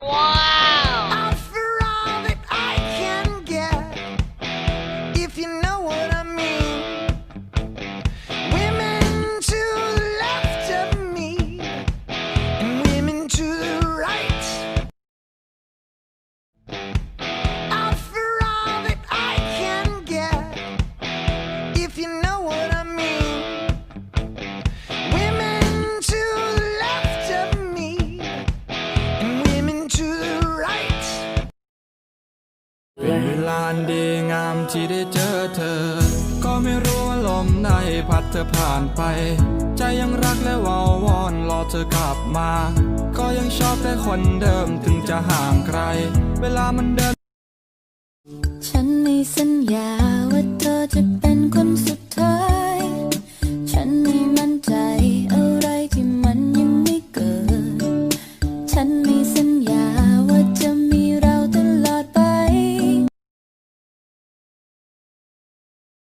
Wow. เวลาดีงามที่ได้เจอเธอ ก็ไม่รู้ว่าลมใดพัดเธอผ่านไป ใจยังรักและวาวอนรอเธอกลับมา ก็ยังชอบแต่คนเดิมถึงจะห่างไกล เวลามันเดิน ฉันไม่สัญญาว่าเธอจะเป็นคนสุดท้าย ฉันไม่มั่นใจอะไรที่มันยังไม่เกิด ฉันไม่